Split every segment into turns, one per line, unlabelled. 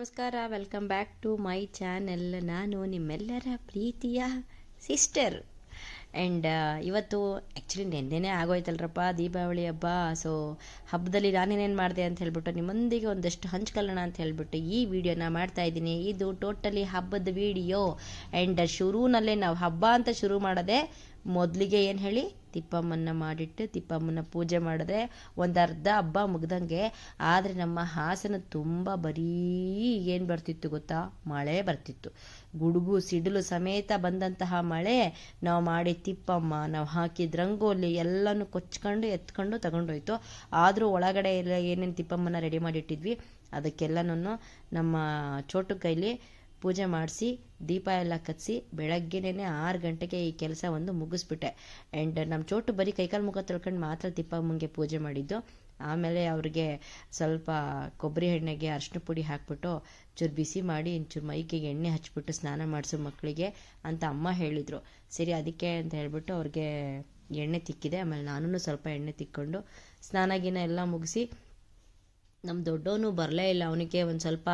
ನಮಸ್ಕಾರ welcome back to my channel ನಾನು ನಿಮ್ಮೆಲ್ಲರ ಪ್ರೀತಿಯ ಸಿಸ್ಟರ್ ಆ್ಯಂಡ್ ಇವತ್ತು ಆ್ಯಕ್ಚುಲಿ ನೆನ್ನೆನೇ ಆಗೋಯ್ತಲ್ರಪ್ಪ, ದೀಪಾವಳಿ ಹಬ್ಬ. ಸೊ ಹಬ್ಬದಲ್ಲಿ ನಾನೇನೇನು ಮಾಡಿದೆ ಅಂತ ಹೇಳ್ಬಿಟ್ಟು ನಿಮ್ಮೊಂದಿಗೆ ಒಂದಷ್ಟು ಹಂಚ್ಕೊಳ್ಳೋಣ ಅಂತ ಹೇಳ್ಬಿಟ್ಟು ಈ ವಿಡಿಯೋನ ಮಾಡ್ತಾ ಇದ್ದೀನಿ. ಇದು ಟೋಟಲಿ ಹಬ್ಬದ ವಿಡಿಯೋ ಆ್ಯಂಡ್ ಶುರುನಲ್ಲೇ ನಾವು ಹಬ್ಬ ಅಂತ ಶುರು ಮಾಡೋದೆ ಮೊದಲಿಗೆ ಏನು ಹೇಳಿ ತಿಪ್ಪಮ್ಮನ ಮಾಡಿಟ್ಟು ತಿಪ್ಪಮ್ಮನ ಪೂಜೆ ಮಾಡಿದ್ರೆ ಒಂದು ಅರ್ಧ ಹಬ್ಬ ಮುಗ್ದಂಗೆ, ಆದರೆ ನಮ್ಮ ಹಾಸನ ತುಂಬ ಬರೀ ಏನು ಬರ್ತಿತ್ತು ಗೊತ್ತಾ? ಮಳೆ ಬರ್ತಿತ್ತು. ಗುಡುಗು ಸಿಡಿಲು ಸಮೇತ ಬಂದಂತಹ ಮಳೆ ನಾವು ಮಾಡಿ ತಿಪ್ಪಮ್ಮ, ನಾವು ಹಾಕಿದ ರಂಗೋಲಿ ಎಲ್ಲನೂ ಕೊಚ್ಕೊಂಡು ಎತ್ಕೊಂಡು ತಗೊಂಡೋಯ್ತು. ಆದರೂ ಒಳಗಡೆ ಎಲ್ಲ ಏನೇನು ತಿಪ್ಪಮ್ಮನ ರೆಡಿ ಮಾಡಿಟ್ಟಿದ್ವಿ ಅದಕ್ಕೆಲ್ಲನೂ ನಮ್ಮ ಚೋಟು ಕೈಲಿ ಪೂಜೆ ಮಾಡಿಸಿ, ದೀಪ ಎಲ್ಲ ಕತ್ತಿಸಿ ಬೆಳಗ್ಗೆನೇ ಆರು ಗಂಟೆಗೆ ಈ ಕೆಲಸ ಒಂದು ಮುಗಿಸ್ಬಿಟ್ಟೆ. ಆ್ಯಂಡ್ ನಮ್ಮ ಚೋಟು ಬರೀ ಕೈಕಾಲು ಮುಖ ತೊಳ್ಕೊಂಡು ಮಾತ್ರ ತಿಪ್ಪಮ್ಮಂಗೆ ಪೂಜೆ ಮಾಡಿದ್ದು. ಆಮೇಲೆ ಅವ್ರಿಗೆ ಸ್ವಲ್ಪ ಕೊಬ್ಬರಿ ಎಣ್ಣೆಗೆ ಅರಿಶಿನ ಪುಡಿ ಹಾಕ್ಬಿಟ್ಟು ಚೂರು ಬಿಸಿ ಮಾಡಿ, ಒಂಚೂರು ಮೈಗೆ ಎಣ್ಣೆ ಹಚ್ಬಿಟ್ಟು ಸ್ನಾನ ಮಾಡಿಸು ಮಕ್ಕಳಿಗೆ ಅಂತ ಅಮ್ಮ ಹೇಳಿದರು. ಸರಿ, ಅದಕ್ಕೆ ಅಂತ ಹೇಳ್ಬಿಟ್ಟು ಅವ್ರಿಗೆ ಎಣ್ಣೆ ತಿಕ್ಕಿದೆ. ಆಮೇಲೆ ನಾನು ಸ್ವಲ್ಪ ಎಣ್ಣೆ ತಿಕ್ಕೊಂಡು ಸ್ನಾನ ಗಿನ ಎಲ್ಲ ಮುಗಿಸಿ ನಮ್ಮ ದೊಡ್ಡವನು ಬರಲೇ ಇಲ್ಲ. ಅವನಿಗೆ ಒಂದು ಸ್ವಲ್ಪ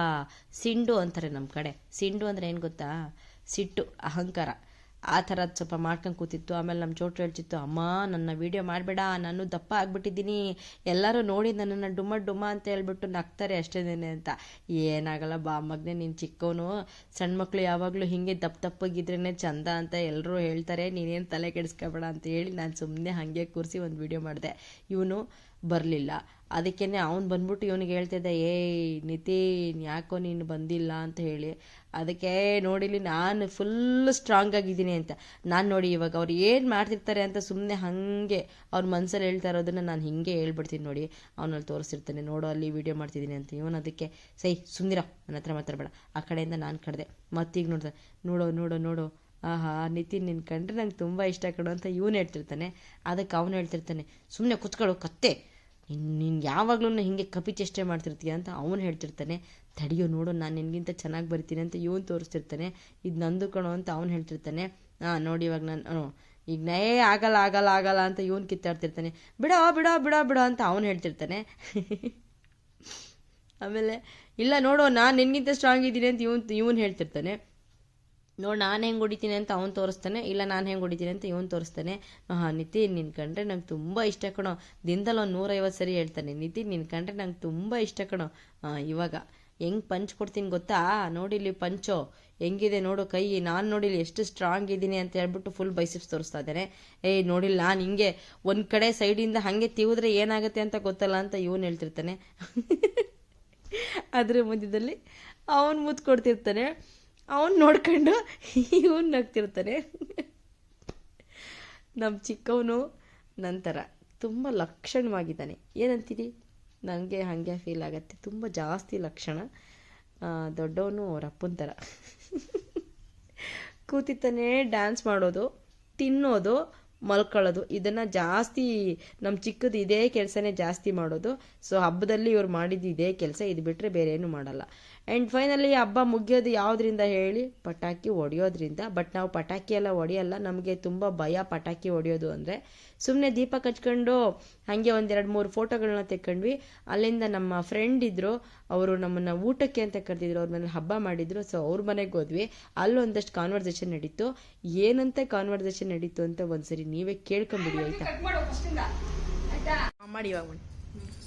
ಸಿಂಡು ಅಂತಾರೆ ನಮ್ಮ ಕಡೆ. ಸಿಂಡು ಅಂದರೆ ಏನು ಗೊತ್ತಾ? ಸಿಟ್ಟು, ಅಹಂಕಾರ. ಆ ಥರ ಸ್ವಲ್ಪ ಮಾಡ್ಕೊಂಡು ಕೂತಿತ್ತು. ಆಮೇಲೆ ನಮ್ಮ ಚೋಟು ಹೇಳ್ತಿತ್ತು, ಅಮ್ಮ, ನನ್ನ ವೀಡಿಯೋ ಮಾಡಬೇಡ, ನಾನು ದಪ್ಪ ಆಗಿಬಿಟ್ಟಿದ್ದೀನಿ. ಎಲ್ಲರೂ ನೋಡಿ ನನ್ನನ್ನು ಡುಮ್ಮ ಡುಮ್ಮ ಅಂತ ಹೇಳ್ಬಿಟ್ಟು ನಗ್ತಾರೆ ಅಷ್ಟೇನೆ ಅಂತ. ಏನಾಗಲ್ಲ ಬಾ ಮಗನೇ, ನೀನು ಚಿಕ್ಕವನು ಸಣ್ಣ ಮಕ್ಕಳು ಯಾವಾಗಲೂ ಹೀಗೆ ದಪ್ಪ ದಪ್ಪಗಿದ್ರೇ ಚಂದ ಅಂತ ಎಲ್ಲರೂ ಹೇಳ್ತಾರೆ. ನೀನೇನು ತಲೆ ಕೆಡಿಸ್ಕೋಬೇಡ ಅಂತ ಹೇಳಿ ನಾನು ಸುಮ್ಮನೆ ಹಾಗೆ ಕೂರಿಸಿ ಒಂದು ವೀಡಿಯೋ ಮಾಡಿದೆ. ಇವನು ಬರಲಿಲ್ಲ. ಅದಕ್ಕೇ ಅವ್ನು ಬಂದ್ಬಿಟ್ಟು ಇವನಿಗೆ ಹೇಳ್ತಿದ್ದೆ, ಏಯ್ ನಿತಿನ್, ಯಾಕೋ ನೀನು ಬಂದಿಲ್ಲ? ಅಂತ ಹೇಳಿ. ಅದಕ್ಕೆ ನೋಡಿಲಿ ನಾನು ಫುಲ್ ಸ್ಟ್ರಾಂಗ್ ಆಗಿದ್ದೀನಿ ಅಂತ. ನಾನು ನೋಡಿ ಇವಾಗ ಅವ್ರು ಏನು ಮಾಡ್ತಿರ್ತಾರೆ ಅಂತ ಸುಮ್ಮನೆ ಹಾಗೆ ಅವ್ರ ಮನ್ಸಲ್ಲಿ ಹೇಳ್ತಾ ಇರೋದನ್ನು ನಾನು ಹಿಂಗೆ ಹೇಳ್ಬಿಡ್ತೀನಿ ನೋಡಿ. ಅವನಲ್ಲಿ ತೋರಿಸಿರ್ತಾನೆ, ನೋಡೋ ಅಲ್ಲಿ ವೀಡಿಯೋ ಮಾಡ್ತಿದ್ದೀನಿ ಅಂತ. ಇವನು ಅದಕ್ಕೆ, ಸೈ ಸುಂದಿರ ನನ್ನ ಹತ್ರ ಮಾತಾಡಬೇಡ. ಆ ಕಡೆಯಿಂದ ನಾನು ಕಡ್ದೆ. ಮತ್ತೀಗ ನೋಡ್ದೆ, ನೋಡೋ ನೋಡೋ ನೋಡೋ. ಆಹಾ, ನಿತಿನ್ ನಿನ್ನ ಕಂಡ್ರೆ ನಂಗೆ ತುಂಬ ಇಷ್ಟ ಕಡು ಅಂತ ಇವನು ಹೇಳ್ತಿರ್ತಾನೆ. ಅದಕ್ಕೆ ಅವನು ಹೇಳ್ತಿರ್ತಾನೆ ಸುಮ್ಮನೆ ಕುತ್ಕೊಳ್ಳೋ ಕತ್ತೆ. ನೀನು ಯಾವಾಗಲೂ ಹಿಂಗೆ ಕಪಿ ಚೇಷ್ಟೆ ಮಾಡ್ತಿರ್ತೀಯ ಅಂತ ಅವನು ಹೇಳ್ತಿರ್ತಾನೆ. ತಡಿಯೋ, ನೋಡು, ನಾನು ನಿನಗಿಂತ ಚೆನ್ನಾಗಿ ಬರ್ತೀನಿ ಅಂತ ಇವನು ತೋರಿಸ್ತಿರ್ತಾನೆ. ಇದು ನಂದು ಕಣೋ ಅಂತ ಅವನು ಹೇಳ್ತಿರ್ತಾನೆ. ಹಾಂ ನೋಡಿ ಇವಾಗ ನಾನು ಈಗ ನಯೇ ಆಗಲ್ಲ ಆಗಲ್ಲ ಆಗಲ್ಲ ಅಂತ ಇವನು ಕಿತ್ತಾಡ್ತಿರ್ತಾನೆ. ಬಿಡೋ ಬಿಡೋ ಬಿಡೋ ಬಿಡೋ ಅಂತ ಅವನು ಹೇಳ್ತಿರ್ತಾನೆ. ಆಮೇಲೆ, ಇಲ್ಲ ನೋಡೋ, ನಾನು ನಿನಗಿಂತ ಸ್ಟ್ರಾಂಗ್ ಇದ್ದೀನಿ ಅಂತ ಇವನು ಇವನು ಹೇಳ್ತಿರ್ತಾನೆ. ನೋಡಿ ನಾನು ಹೆಂಗೆ ಹೊಡಿತೀನಿ ಅಂತ ಅವ್ನು ತೋರಿಸ್ತಾನೆ, ಇಲ್ಲ ನಾನು ಹೆಂಗೆ ಹೊಡಿತೀನಿ ಅಂತ ಇವನು ತೋರಿಸ್ತಾನೆ. ಹಾಂ ನಿತಿನ್ ನಿನ್ನ ಕಂಡ್ರೆ ನಂಗೆ ತುಂಬ ಇಷ್ಟ ಕಣೋ. ದಿನದಲ್ಲಿ ಒಂದು ನೂರೈವತ್ತು ಸರಿ ಹೇಳ್ತಾನೆ ನಿತಿನ್ ನಿನ್ನ ಕಂಡ್ರೆ ನಂಗೆ ತುಂಬ ಇಷ್ಟ ಕಣೋ. ಇವಾಗ ಹೆಂಗೆ ಪಂಚ್ ಕೊಡ್ತೀನಿ ಗೊತ್ತಾ? ನೋಡಿಲಿ ಪಂಚೋ, ಹೆಂಗಿದೆ ನೋಡು ಕೈ. ನಾನು ನೋಡಿಲಿ ಎಷ್ಟು ಸ್ಟ್ರಾಂಗ್ ಇದ್ದೀನಿ ಅಂತ ಹೇಳ್ಬಿಟ್ಟು ಫುಲ್ ಬೈಸಿಪ್ಸ್ ತೋರಿಸ್ತಾ ಇದ್ದಾನೆ. ಏಯ್ ನೋಡಿಲ್ಲ ನಾನು ಹಿಂಗೆ ಒಂದು ಕಡೆ ಸೈಡಿಂದ ಹಾಗೆ ತಿವಿದ್ರೆ ಏನಾಗುತ್ತೆ ಅಂತ ಗೊತ್ತಲ್ಲ ಅಂತ ಇವನು ಹೇಳ್ತಿರ್ತಾನೆ. ಅದ್ರ ಮಧ್ಯದಲ್ಲಿ ಅವನು ಮುದ್ದು ಕೊಡ್ತಿರ್ತಾನೆ ಅವನು ನೋಡ್ಕೊಂಡು ಇವನು ನಗ್ತಿರ್ತಾನೆ. ನಮ್ಮ ಚಿಕ್ಕವನು ನಂತರ ತುಂಬ ಲಕ್ಷಣವಾಗಿದ್ದಾನೆ. ಏನಂತೀರಿ? ನನಗೆ ಹಾಗೆ ಫೀಲ್ ಆಗುತ್ತೆ. ತುಂಬ ಜಾಸ್ತಿ ಲಕ್ಷಣ. ದೊಡ್ಡವನು ಅವ್ರ ಅಪ್ಪನ ಥರ ಕೂತಿತ್ತಾನೆ ಡ್ಯಾನ್ಸ್ ಮಾಡೋದು, ತಿನ್ನೋದು ಮಲ್ಕೊಳ್ಳೋದು. ಇದನ್ನು ಜಾಸ್ತಿ ನಮ್ಮ ಚಿಕ್ಕದು ಇದೇ ಕೆಲಸನೇ ಜಾಸ್ತಿ ಮಾಡೋದು. ಸೊ ಹಬ್ಬದಲ್ಲಿ ಇವ್ರು ಮಾಡಿದ್ದು ಇದೇ ಕೆಲಸ. ಇದು ಬಿಟ್ಟರೆ ಬೇರೆ ಏನು ಮಾಡಲ್ಲ. ಆ್ಯಂಡ್ ಫೈನಲಿ ಹಬ್ಬ ಮುಗಿಯೋದು ಯಾವುದರಿಂದ ಹೇಳಿ? ಪಟಾಕಿ ಹೊಡೆಯೋದ್ರಿಂದ. ಬಟ್ ನಾವು ಪಟಾಕಿ ಎಲ್ಲ ಹೊಡೆಯಲ್ಲ. ನಮಗೆ ತುಂಬ ಭಯ ಪಟಾಕಿ ಹೊಡೆಯೋದು ಅಂದರೆ ಸುಮ್ಮನೆ ದೀಪ ಕಚ್ಕೊಂಡು ಹಾಗೆ ಒಂದೆರಡು ಮೂರು ಫೋಟೋಗಳನ್ನ ತೆಕ್ಕೊಂಡ್ವಿ. ಅಲ್ಲಿಂದ ನಮ್ಮ ಫ್ರೆಂಡ್ ಇದ್ದರು ಅವರು ನಮ್ಮನ್ನು ಊಟಕ್ಕೆ ಅಂತ ಕರೆದಿದ್ರು ಅವ್ರ ಮನೇಲಿ ಹಬ್ಬ ಮಾಡಿದ್ರು ಸೊ ಅವ್ರ ಮನೆಗೆ ಹೋದ್ವಿ. ಅಲ್ಲೊಂದಷ್ಟು ಕಾನ್ವರ್ಸೇಷನ್ ನಡೀತು. ಏನಂತ ಕಾನ್ವರ್ಸೇಷನ್ ನಡೀತು ಅಂತ ಒಂದ್ಸರಿ ನೀವೇ ಕೇಳ್ಕೊಂಬಿಡಿ ಆಯ್ತಾ? ಮಾಡಿ ಇವಾಗ.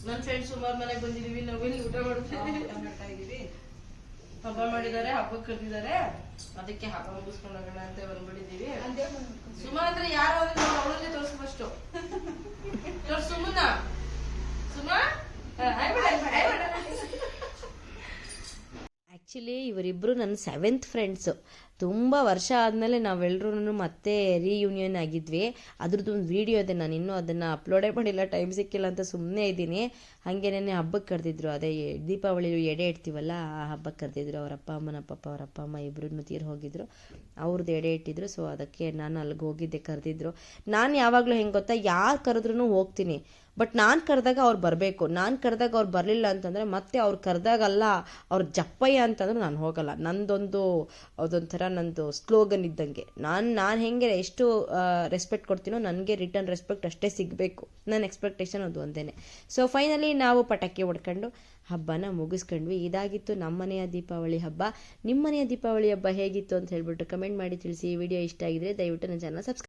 ನನ್ನ ಫ್ರೆಂಡ್ ಸುಮಾರು ಮನೆಗೆ ಬಂದಿದ್ದೀವಿ ನಾವಿಲ್ಲಿ ಊಟ ಮಾಡ್ತೀವಿ? ಹಬ್ಬ ಮಾಡಿದ್ದಾರೆ ಹಬ್ಬಕ್ಕೆ ಕರೆದಿದ್ದಾರೆ. ಅದಕ್ಕೆ ಹಬ್ಬ ಮುಗಿಸ್ಕೊಂಡು ಹೋಗೋಣ ಅಂತ ಬಂದ್ಬಿಟ್ಟಿದ್ದೀವಿ ಸುಮಾರು ಅಂದ್ರೆ ಯಾರು ಅಂದ್ರೆ ಅವಳನ್ನೇ ತೋರಿಸ್ ಆ್ಯಕ್ಚುಲಿ ಇವರಿಬ್ಬರು ನನ್ನ ಸೆವೆಂತ್ ಫ್ರೆಂಡ್ಸು ತುಂಬ ವರ್ಷ ಆದಮೇಲೆ ನಾವೆಲ್ಲರೂ ಮತ್ತೆ ರೀಯೂನಿಯನ್ ಆಗಿದ್ವಿ. ಅದ್ರದ್ದು ಒಂದು ವೀಡಿಯೋ ಇದೆ, ನಾನು ಇನ್ನೂ ಅದನ್ನು ಅಪ್ಲೋಡೇ ಮಾಡಿಲ್ಲ ಟೈಮ್ ಸಿಕ್ಕಿಲ್ಲ ಅಂತ ಸುಮ್ಮನೆ ಇದ್ದೀನಿ. ಹಾಗೇನೇ ಹಬ್ಬಕ್ಕೆ ಕರೆದಿದ್ರು, ಅದೇ ದೀಪಾವಳಿ ಎಡೆ ಇಡ್ತೀವಲ್ಲ ಆ ಹಬ್ಬಕ್ಕೆ ಕರೆದಿದ್ರು, ಅವ್ರ ಅಪ್ಪ, ಅಮ್ಮನ ಪಪ್ಪ ಅವ್ರ ಅಪ್ಪ, ಅಮ್ಮ ಇಬ್ಬರೂ ತೀರು ಹೋಗಿದ್ರು. ಅವ್ರದ್ದು ಎಡೆ ಇಟ್ಟಿದ್ರು ಸೊ ಅದಕ್ಕೆ ನಾನು ಅಲ್ಲಿಗೆ ಹೋಗಿದ್ದೆ ಕರೆದಿದ್ರು. ನಾನು ಯಾವಾಗಲೂ ಹೆಂಗೆ ಗೊತ್ತಾ, ಯಾರು ಕರೆದ್ರೂ ಹೋಗ್ತೀನಿ. ಬಟ್ ನಾನು ಕರೆದಾಗ ಅವ್ರು ಬರಬೇಕು. ನಾನು ಕರೆದಾಗ ಅವ್ರು ಬರಲಿಲ್ಲ ಅಂತಂದರೆ ಮತ್ತೆ ಅವ್ರು ಕರೆದಾಗಲ್ಲ, ಅವ್ರ ಜಪ್ಪಯ್ಯ ಅಂತಂದ್ರೆ ನಾನು ಹೋಗಲ್ಲ. ನಂದೊಂದು, ಅದೊಂಥರ ನಂದು ಸ್ಲೋಗನ್ ಇದ್ದಂಗೆ. ನಾನು ನಾನು ಹೆಂಗೆ ಎಷ್ಟು ರೆಸ್ಪೆಕ್ಟ್ ಕೊಡ್ತೀನೋ ನನಗೆ ರಿಟರ್ನ್ ರೆಸ್ಪೆಕ್ಟ್ ಅಷ್ಟೇ ಸಿಗಬೇಕು. ನನ್ನ ಎಕ್ಸ್ಪೆಕ್ಟೇಷನ್ ಅದು ಒಂದೇ ಸೊ ಫೈನಲಿ ನಾವು ಪಟಾಕಿ ಹೊಡ್ಕೊಂಡು ಹಬ್ಬನ ಮುಗಿಸ್ಕೊಂಡ್ವಿ. ಇದಾಗಿತ್ತು ನಮ್ಮನೆಯ ದೀಪಾವಳಿ ಹಬ್ಬ. ನಿಮ್ಮನೆಯ ದೀಪಾವಳಿ ಹಬ್ಬ ಹೇಗಿತ್ತು ಅಂತ ಹೇಳ್ಬಿಟ್ಟು ಕಮೆಂಟ್ ಮಾಡಿ ತಿಳಿಸಿ. ವಿಡಿಯೋ ಇಷ್ಟ ಆಗಿದ್ರೆ ದಯವಿಟ್ಟು ನನ್ನ ಚಾನಲ್ ಸಬ್ಸ್ಕ್ರೈಬ್